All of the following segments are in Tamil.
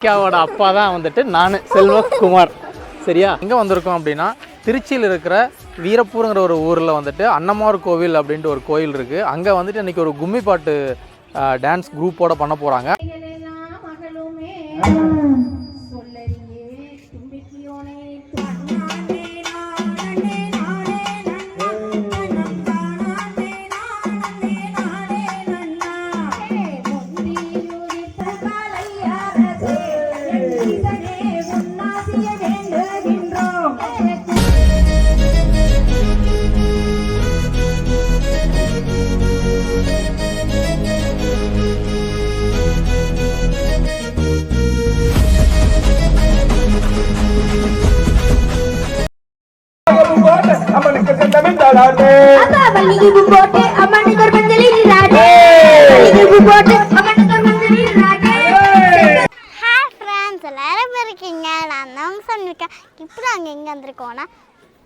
அக்காவோட அப்பா தான் வந்துட்டு நான் செல்வகுமார். சரியா? எங்கே வந்திருக்கோம் அப்படின்னா திருச்சியில் இருக்கிற வீரப்பூருங்கிற ஒரு ஊரில் வந்துட்டு அன்னமார் கோவில் அப்படின்ட்டு ஒரு கோயில் இருக்குது அங்கே வந்துட்டு இன்றைக்கி ஒரு கும்மி பாட்டு டான்ஸ் குரூப்போட பண்ண போகிறாங்க போட்டு ராஜே. போட்டு ஹாய் ஃப்ரெண்ட்ஸ் எல்லாரும் இருக்கீங்க? நான் தான் சொன்னிருக்கேன் இப்போ நாங்கள் எங்கே வந்திருக்கோம்னா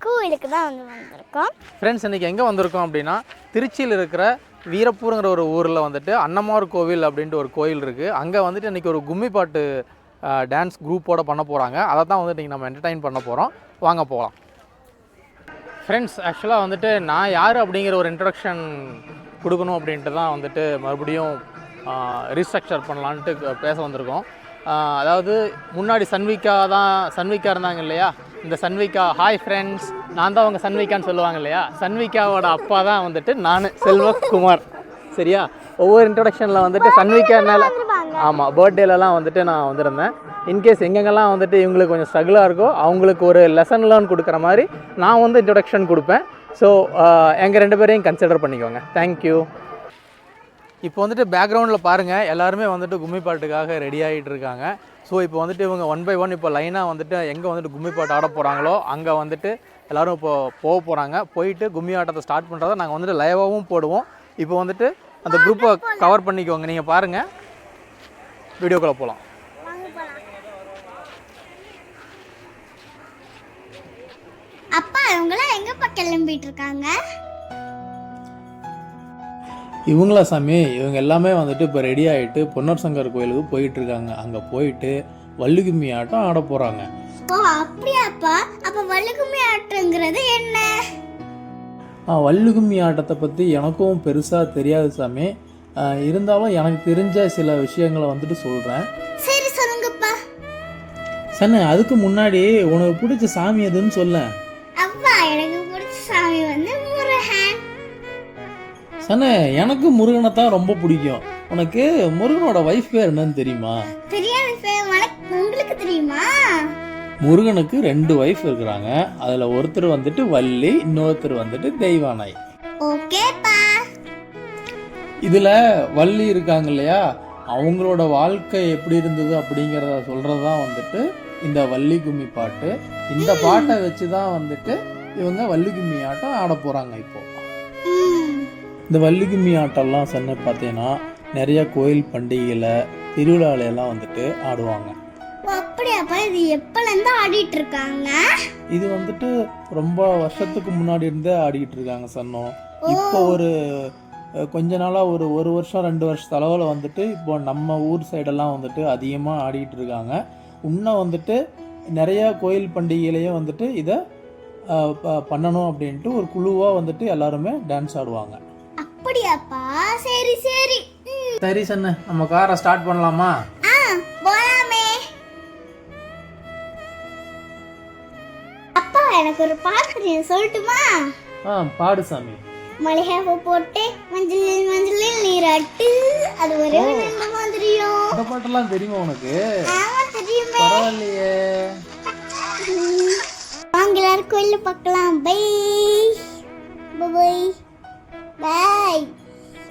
கோவிலுக்கு தான் வந்து வந்திருக்கோம். ஃப்ரெண்ட்ஸ் இன்றைக்கி எங்கே வந்திருக்கோம் அப்படின்னா திருச்சியில் இருக்கிற வீரப்பூருங்கிற ஒரு ஊரில் வந்துட்டு அன்னமார் கோவில் அப்படின்ட்டு ஒரு கோயில் இருக்குது அங்கே வந்துட்டு இன்றைக்கி ஒரு கும்மி பாட்டு டான்ஸ் குரூப்போட பண்ண போகிறாங்க அதை தான் வந்துட்டு இன்றைக்கி நம்ம என்டர்டைன் பண்ண போகிறோம் வாங்க போகலாம் ஃப்ரெண்ட்ஸ் ஆக்சுவலாக வந்துட்டு நான் யார் அப்படிங்கிற ஒரு இன்ட்ரடக்ஷன் கொடுக்கணும் அப்படின்ட்டு தான் வந்துட்டு மறுபடியும் ரீஸ்ட்ரக்சர் பண்ணலான்ட்டு பேச வந்திருக்கோம். அதாவது முன்னாடி சன்விகா தான் சன்விகா இருந்தாங்க இல்லையா? இந்த சன்விகா ஹாய் ஃப்ரெண்ட்ஸ் நான் தான் அவங்க சன்விகான்னு சொல்லுவாங்க இல்லையா? சன்விகாவோட அப்பா தான் வந்துட்டு நான் செல்வகுமார். சரியா? ஒவ்வொரு இன்ட்ரடக்ஷனில் வந்துட்டு சன்விகானால ஆமாம் பர்த்டேலலாம் வந்துட்டு நான் வந்திருந்தேன். இன்கேஸ் எங்கெங்கெல்லாம் வந்துட்டு இவங்களுக்கு கொஞ்சம் ஸ்ட்ரகிளாக இருக்கோ அவங்களுக்கு ஒரு லெசன் லேர்ன் கொடுக்குற மாதிரி நான் வந்து இன்ட்ரொடக்ஷன் கொடுப்பேன். ஸோ எங்கள் ரெண்டு பேரையும் கன்சிடர் பண்ணிக்கோங்க. தேங்க்யூ இப்போ வந்துட்டு பேக்ரவுண்டில் பாருங்கள் எல்லாருமே வந்துட்டு கும்மி பாட்டுக்காக ரெடி ஆகிட்டு இருக்காங்க. ஸோ இப்போ வந்துட்டு இவங்க ஒன் பை ஒன் இப்போ லைனாக வந்துட்டு எங்கே வந்துட்டு கும்மி பாட்டு ஆட போகிறாங்களோ அங்கே வந்துட்டு எல்லோரும் இப்போ போக போகிறாங்க போயிட்டு கும்மி ஆட்டத்தை ஸ்டார்ட் பண்ணுறதை நாங்கள் வந்துட்டு லைவாகவும் போடுவோம். இப்போ வந்துட்டு அந்த குரூப்பை கவர் பண்ணிக்கோங்க. நீங்கள் பாருங்கள் வீடியோக்குள்ளே போகலாம் வாங்க போகலாம் அப்பா இவங்களாம் எங்கப்பா கிளம்பிட்டு இருக்காங்க இவங்களா சாமி இவங்க எல்லாமே வந்துட்டு இப்போ ரெடி ஆகிட்டு பொன்னர் சங்கர் கோயிலுக்கு போயிட்டு இருக்காங்க அங்கே போயிட்டு வள்ளிகும்மி ஆட்டம் ஆட போகிறாங்க ஓ அப்படியாப்பா? அப்ப வள்ளுக்கும்மி ஆட்டங்கிறது என்ன? வள்ளுகும்மி ஆட்டத்தை பற்றி எனக்கும் பெருசாக தெரியாது சாமி. ஆ, இருந்தாலும் எனக்கு தெரிஞ்ச சில விஷயங்களை வந்துட்டு சொல்கிறேன் சரி சொல்லுங்கப்பா. சன்னு அதுக்கு முன்னாடி உனக்கு பிடிச்ச சாமி எதுன்னு சொல்ல சன்னு எனக்கு முருகனை தான் ரொம்ப பிடிக்கும். உனக்கு முருகனோட வைஃப் பேர் என்னன்னு தெரியுமா? உங்களுக்கு தெரியுமா? முருகனுக்கு ரெண்டு ஒய்ஃப் இருக்கிறாங்க. அதில் ஒருத்தர் வந்துட்டு வள்ளி இன்னொருத்தர் வந்துட்டு தெய்வானாய் இதில் வள்ளி இருக்காங்க இல்லையா? அவங்களோட வாழ்க்கை எப்படி இருந்தது அப்படிங்கிறத சொல்கிறது தான் வந்துட்டு இந்த வள்ளி கும்மி பாட்டு. இந்த பாட்டை வச்சு தான் வந்துட்டு இவங்க வள்ளி கும்மி ஆட்டம் ஆட போகிறாங்க இப்போ. இந்த வள்ளி கும்மி ஆட்டம்லாம் சொன்ன பார்த்தீங்கன்னா நிறைய கோயில் பண்டிகையில் திருவிழால எல்லாம் வந்துட்டு ஆடுவாங்க. அப்படியாப்பா? இது எப்பல இருந்து ஆடிட்டு இருக்காங்க? இது வந்துட்டு ரொம்ப வருஷத்துக்கு முன்னாடி இருந்தே ஆடிக்கிட்டு இருக்காங்க சன்னம் இப்போ ஒரு கொஞ்ச நாளாக ஒரு ஒரு வருஷம் ரெண்டு வருஷ அளவில் வந்துட்டு இப்போ நம்ம ஊர் சைடெல்லாம் வந்துட்டு அதிகமாக ஆடிக்கிட்டு இருக்காங்க. இன்னும் வந்துட்டு நிறைய கோயில் பண்டிகையிலையும் வந்துட்டு இதை பண்ணணும் அப்படின்ட்டு ஒரு குழுவாக வந்துட்டு எல்லாருமே டான்ஸ் ஆடுவாங்க. அப்படியாப்பா? சரி சரி. சரி சன்னு. நம்ம காரை ஸ்டார்ட் பண்ணலாமா? ஆ போலாமே. அப்பா எனக்கு ஒரு பாட்டு தெரியும். சொல்லட்டுமா? ஆ பாடு சாமி. மளிகைப்பூ போட்டு மஞ்சள் மஞ்சளில் நீராட்டு. அது ஒரே நல்ல மாதிரியும் இந்த பாட்டெல்லாம் தெரியுமா உனக்கு? ஆமா தெரியுமே. பரவாயில்லையே. வாங்க எல்லாரும் கோயில்ல பார்க்கலாம். By by. பை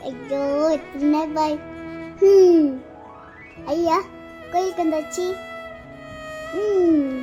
ஐயோ எத்தனை பாய் ம் ஐயா கோயிலுக்கு வந்தாச்சு. ம்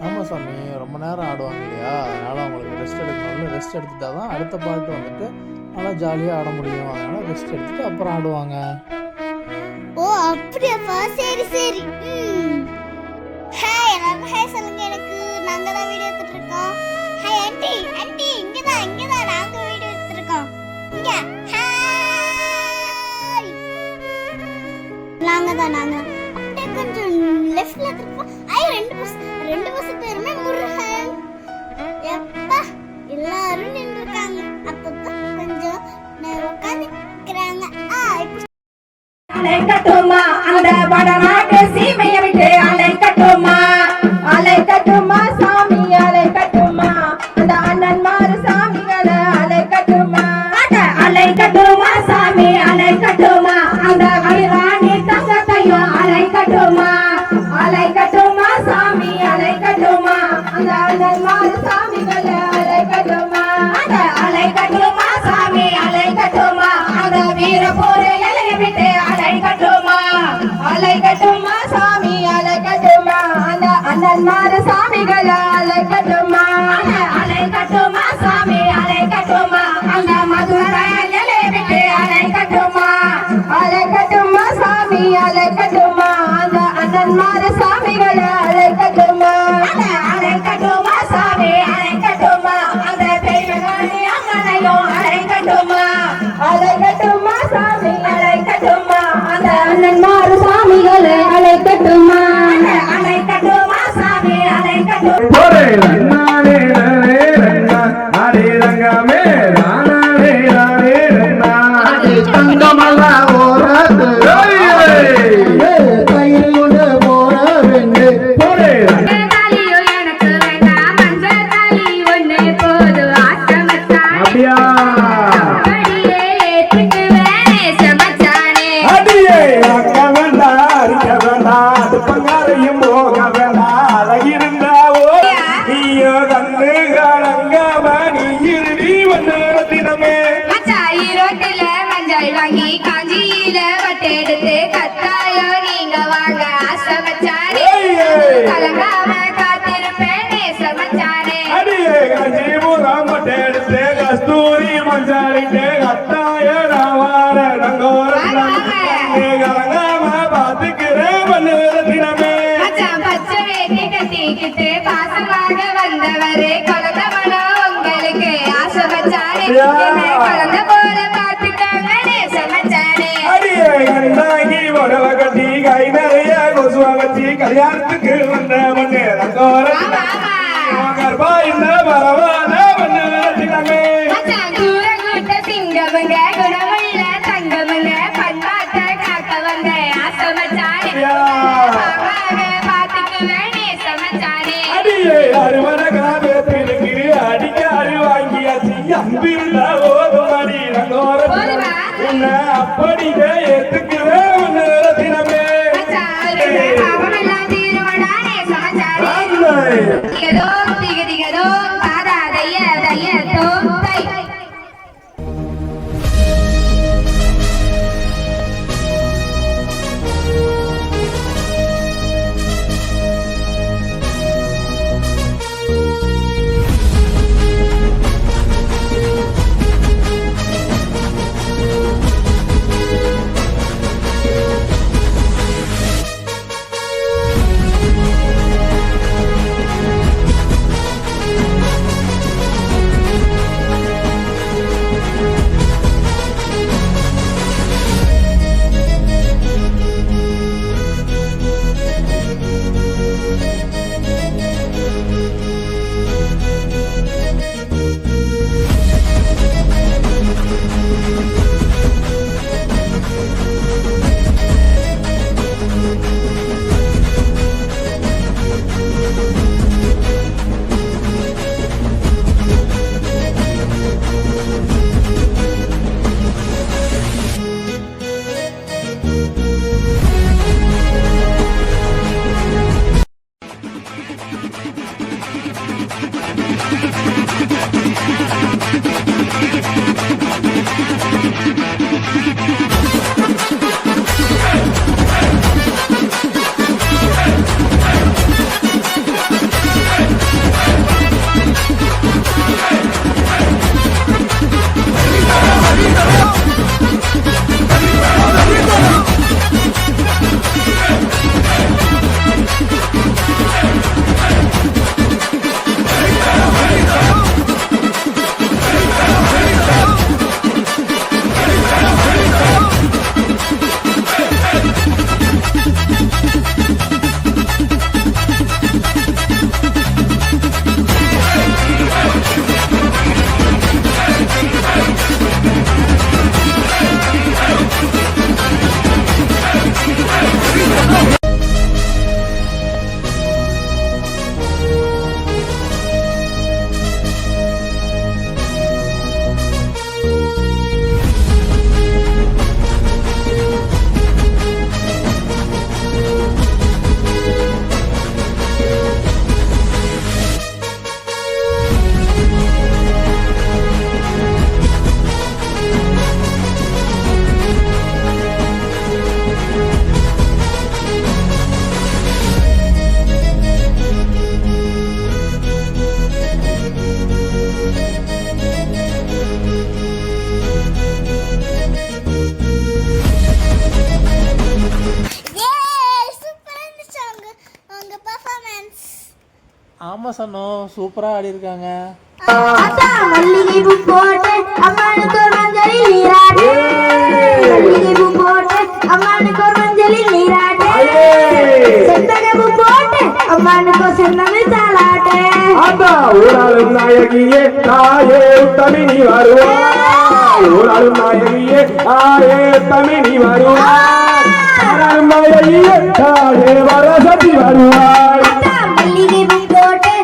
ஆமா சாமி ரொம்ப நேரம் ஆடுவாங்க இல்லையா? அதனால் அவங்களுக்கு ரெஸ்ட் எடுக்கணும்ல ரெஸ்ட் எடுத்துட்டா தான் அடுத்த பாட்டு வந்துட்டு நல்லா ஜாலியாக ஆட முடியும். அதனால ரெஸ்ட் எடுத்துட்டு அப்புறம் ஆடுவாங்க. ஓ அப்படியாப்பா? சரி சரி. ஹாய் எல்லாரும் ஹாய் சொல்லுங்க எனக்கு. நாங்கள் தான் வீடியோ எடுத்துட்டு இருக்கோம். ஹாய் ஆண்டி ஆண்டி இங்கே தான் இங்கே தான் நாங்கள் வீடியோ எடுத்துட்டு இருக்கோம் இங்கே. ஹாய். நாங்கள் தான் நாங்கள் கொஞ்சம் லெஃப்ட்ல திருப்போம் ஐயோ ரெண்டு பஸ் ரெண்டு பஸ் பேருமே முருகன். எப்பா எல்லாரும் நின்றுருக்காங்க. அப்பப்போ கொஞ்சம் உட்காந்துக்கிறாங்க ஆ இப்போ அந்த வடநாட்டு சீமை ಸಂಸಾರ வத்தல் வாங்கி காஞ்சியில வட்டெடுத்து கத்தாயோ நீங்க வாங்க. அசமச்சாரே கலங்காம காத்திருப்பேன் நேசமச்சாரே அடியே காஞ்சிபு ராமட்டெடுத்து கஸ்தூரி மஞ்சாரிட்டே கத்தாய நாவார நங்கோர கலங்காம பாத்துக்கிறேன் பண்ணுகிற தினமே. பச்சை வேட்டி கட்டிக்கிட்டு பாசமாக வந்தவரே கொலதவனோ உங்களுக்கு ஆசை கல்யாணத்துக்கு வந்த பண்ணு ரங்கோரம் ஆமா ஆமா கர்ப்பா இந்த கூற கூட்ட சிங்கமுங்க குணமுள்ள தங்கமுங்க பண்பாட்ட காக்க வந்த ஆசை வச்சானே பாவாக பார்த்துக்குவேன் நேசம் வச்சானே அடியே அறுவட காலத்திற்கு அடிக்க அடி வாங்கியாச்சு அம்பிருந்த ஓதும் அடி ரங்கோரம் போதுமா? உன்னை அப்படியே ஏத்துக்குவேன் போட்டு அம்மானுக்கு செந்தமிழ் தாளாட்டு. ஆத்தா ஊராளும் நாயகியே தாயே தமிழி வருவாய் ஊராளும் நாயகியே தாயே தமிழி வருவாய் ஊராளும் நாயகியே தாயே வரசதி வருவாய் அத்தா மல்லிகை பூ போட்டு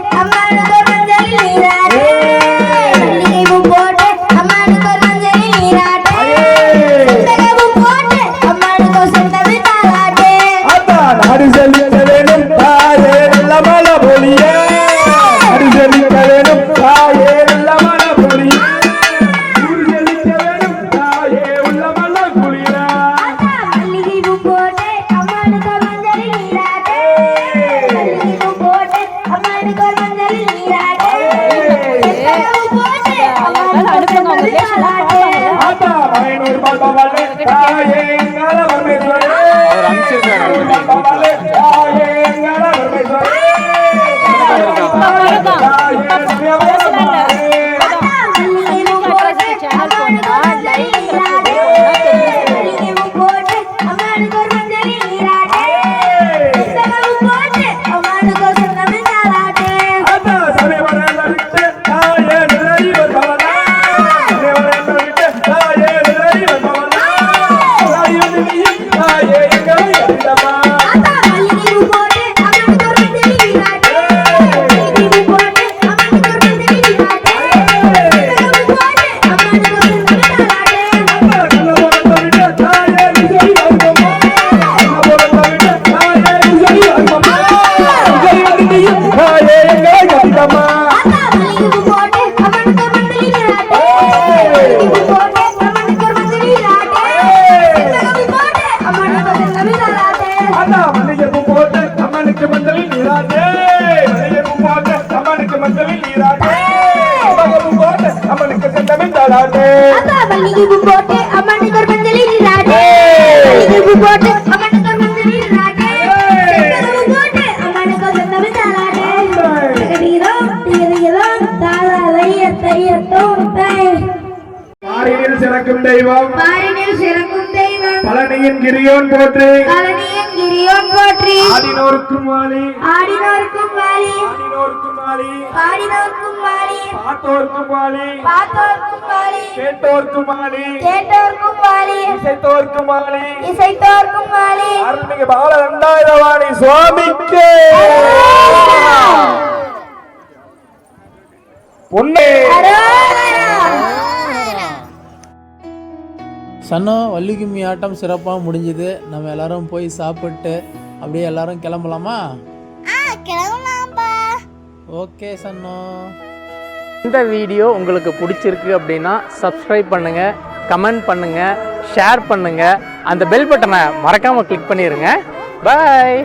ஆத்தா மல்லிகைப்பூ போட்டு அம்மானுக்கு ஒரு மஞ்சளில் நீராட்டு மல்லிகைப்பூ போட்டு அம்மானுக்கு ஒரு மஞ்சளில் நீராட்டு செண்பகப்பூ போட்டு அம்மானுக்கு ஒரு சொந்தமிழ் தாலாட்டு தகடீரோ தீரீரோ தாலாலைய தையத்தோ தை பாரினில் சிறக்கும் தெய்வம். பாரினில் சிறக்கும் தெய்வம். பழனியின் கிரியோன் போற்று. பழனியின் கிரியோன் போற்றி. ஆடினோருக்கும் வாலி ஆடினோர்க்கும் பாடினோர்க்கும் பார்த்தோர்க்கும் பார்த்தோர்க்கும் கேட்டோர்க்கும் கேட்டோர்க்கும் இசைத்தோர்க்கும் இசைத்தோர்க்கும் அருள்மிகு பால ரெண்டாயிரவாணி சுவாமிக்கு. பொன்னே. சன்னோ வள்ளிக்கும்மி ஆட்டம் சிறப்பாக முடிஞ்சுது. நம்ம எல்லாரும் போய் சாப்பிட்டு அப்படியே எல்லாரும் கிளம்பலாமா? ஆ கிளம்பலாம்ப்பா ஓகே சன்னோ. இந்த வீடியோ உங்களுக்கு பிடிச்சிருக்கு அப்படின்னா சப்ஸ்கிரைப் பண்ணுங்கள் கமெண்ட் பண்ணுங்கள் ஷேர் பண்ணுங்கள் அந்த பெல் பட்டனை மறக்காமல் கிளிக் பண்ணிடுங்க பாய்